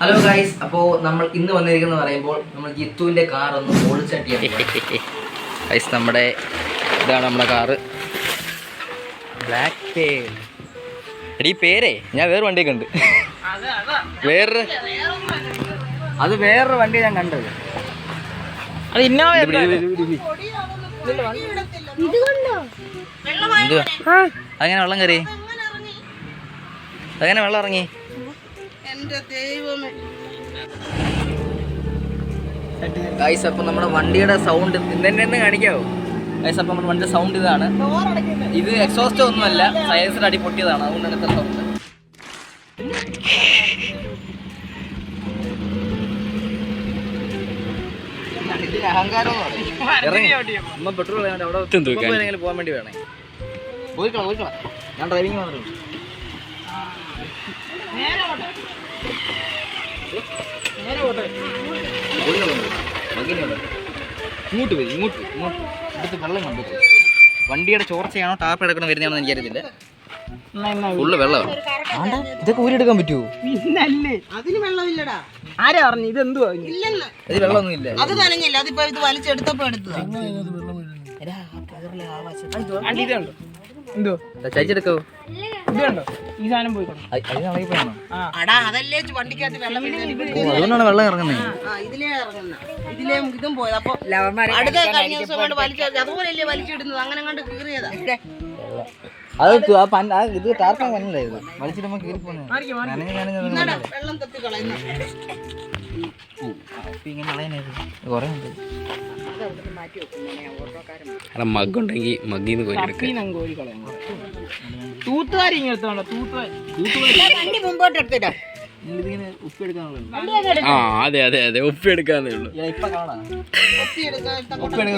Hello guys അപ്പോ നമ്മൾ ഇന്ന് വന്നിരിക്കുന്ന പറയുമ്പോൾ നമ്മൾ ജിത്തുവിന്റെ കാർ ഒന്ന് ഓടിച്ചട്ടിയാണ് ഗൈസ് നമ്മുടെ ഇതാണ് നമ്മുടെ കാറ്. ബ്ലാക്ക് എടീ പേരേ. ഞാൻ വേറെ വണ്ടിയൊക്കെ ഉണ്ട്. വേറൊരു അത് വേറൊരു വണ്ടി ഞാൻ കണ്ടത്. അത് ഇന്നോവ അങ്ങനെ വെള്ളം കയറി? അങ്ങനെ വെള്ളം ഇറങ്ങി? ഗൈസ് അപ്പം നമ്മുടെ വണ്ടിയുടെ സൗണ്ട് ഇന്നെ കാണിക്കാവോ? ഗൈസ് അപ്പം നമ്മുടെ വണ്ടിയുടെ സൗണ്ട് ഇതാണ്. ഇത് എക്സോസ്റ്റ് ഒന്നുമല്ല സയൻസിൽ അടി പൊട്ടിയതാണ്. അതുകൊണ്ടാണ് ഇത്ര സൗണ്ട് അഹങ്കാരം അമ്മ പെട്രോൾ അവിടെ പോകാൻ വേണ്ടി വേണേ. പോയിക്കളാം പോയിക്കളാം. ഞാൻ ഡ്രൈവിംഗ് മാത്രമേ ഉള്ളൂ ഇങ്ങോട്ട് വരും ഇങ്ങോട്ട് ഇങ്ങോട്ട്. ഇവിടുത്തെ വെള്ളം കണ്ടു? വണ്ടിയുടെ ചോർച്ചയാണോ ടാപ്പ് എടുക്കണം വരുന്നതാണോ എനിക്കറിയത്തില്ല. ഫുള്ള് വെള്ളമാണ് ഇതൊക്കെ ഊരിയെടുക്കാൻ പറ്റുമോ അതിന് വെള്ളമില്ലടാ. ആരാ പറഞ്ഞു ഇത് എന്തുവാ ഇല്ലെന്ന് ഇത് വെള്ളമൊന്നും ഇല്ല അത് നനഞ്ഞില്ല അതിപ്പോ ഇത് വലിച്ചെടുത്തപ്പോ എടുത്തു എന്തോ ചരിച്ചെടുക്കോ ഈ സാധനം ഇവിടെ അതുകൊണ്ടാണ് വെള്ളം ഇറങ്ങുന്നത് ആ ഇതിലേ ഇറങ്ങുന്ന. ഇതിലേ ഇതും പോയത്. അപ്പൊ അടുത്ത കഴിഞ്ഞ ദിവസം കൊണ്ട് വലിച്ചു അതുപോലെയല്ലേ വലിച്ചിടുന്നത്? അങ്ങനെ കണ്ട് കീറിയതാ അത് ആ പൻ- ആ ഇത് ടാർക്കാൻ വന്നില്ലായിരുന്നു വലിച്ചിടുമ്പോ കീറി ഉണ്ട്. മഗ്ഗുണ്ടെങ്കിൽ മഗ്ഗിന്ന് കോരി തൂത്തുവാരി ഇങ്ങനെ മുമ്പോട്ട് എടുത്തിട്ടാ. ആ അതെ അതെ അതെ. ഉള്ളൂ.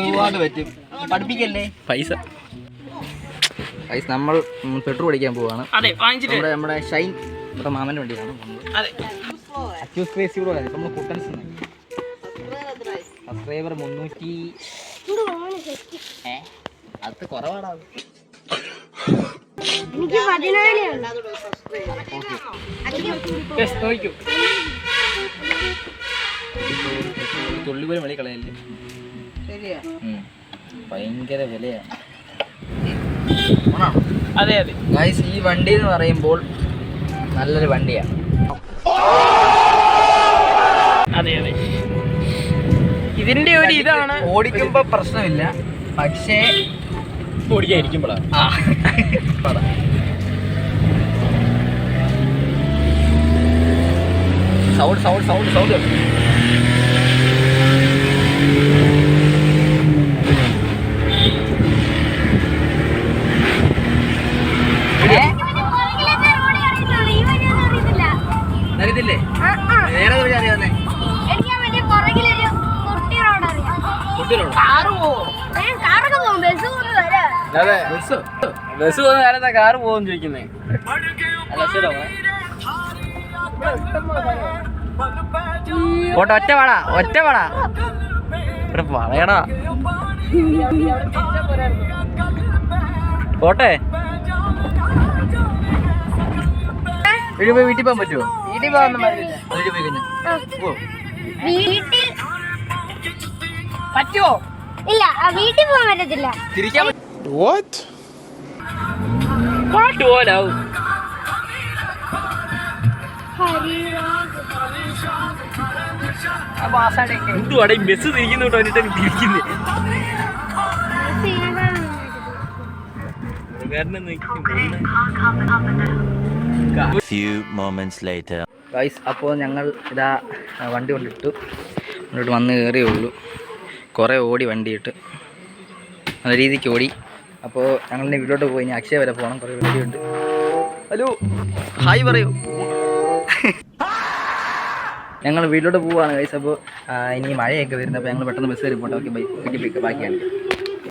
ഒരുപാട് പറ്റും. പഠിപ്പിക്കല്ലേ? പൈസ. ഗൈസ് നമ്മൾ പെട്രോൾ അടിക്കാൻ പോവാണ്. അതെ വാങ്ങിച്ചിട്ട് നമ്മുടെ നമ്മുടെ ഷൈൻ നമ്മുടെ മാമന്റെ വണ്ടിയാണ് നമ്മൾ കുട്ടൻസ് സബ്സ്ക്രൈബർ മുന്നൂറ്റി അത് കുറവാടാ Yes, നോക്കൂ തുള്ളി പോലും വെളി കളയല്ലേ. ഭയങ്കര വിലയാണ്. അതെ അതെ. ഗൈസ് ഈ വണ്ടി എന്ന് പറയുമ്പോൾ നല്ലൊരു വണ്ടിയാണ് അതെ അതെ. ഇതിന്റെ ഒരു ഇതാണ് ഓടിക്കുമ്പോ പ്രശ്നമില്ല. പക്ഷേ ഓടിക്കാതിരിക്കുമ്പോഴാണ്. സൗണ്ട് സൗണ്ട് സൗണ്ട് സൗണ്ട് അതെ. ബസ്? ബസ് പോകുന്ന കാലത്താ കാറ് പോകും ചോദിക്കുന്നേ. പോട്ടെ ഒറ്റ പാടാ ഒറ്റ പാടാ ഇവിടെ വളയടാ. പോട്ടെ. വീട്ടിൽ പോയി വീട്ടിൽ പോകാൻ പറ്റുമോ വീട്ടിൽ പോകാൻ വീട്ടിൽ പറ്റുമോ ഇല്ല ആ വീട്ടിൽ പോകാൻ പറ്റത്തില്ല. തിരിക്കാൻ പാട്ട് പോലാവും എന്തുവാടെ ബസ് എന്നിട്ട് എനിക്ക് തിരിക്കുന്നേ. അപ്പോൾ ഞങ്ങൾ ഇതാ വണ്ടി കൊണ്ടിട്ടു കൊണ്ടിട്ട് വന്ന് കയറിയേ ഉള്ളൂ. കുറേ ഓടി വണ്ടിയിട്ട്. നല്ല രീതിക്ക് ഓടി. അപ്പോൾ ഞങ്ങൾ ഇനി വീട്ടിലോട്ട് പോയി. ഇനി അക്ഷയ വരെ പോകണം. കുറേ വണ്ടിയുണ്ട്. ഹലോ ഹായ് പറയൂ. ഞങ്ങൾ വീട്ടിലോട്ട് പോവുകയാണ് കഴിച്ചപ്പോൾ ഇനി മഴയൊക്കെ വരുന്നപ്പോൾ ഞങ്ങൾ പെട്ടെന്ന് ബസ് കയറി പോട്ടെ ഓക്കെ ബൈക്ക് ബാക്കിയാണ്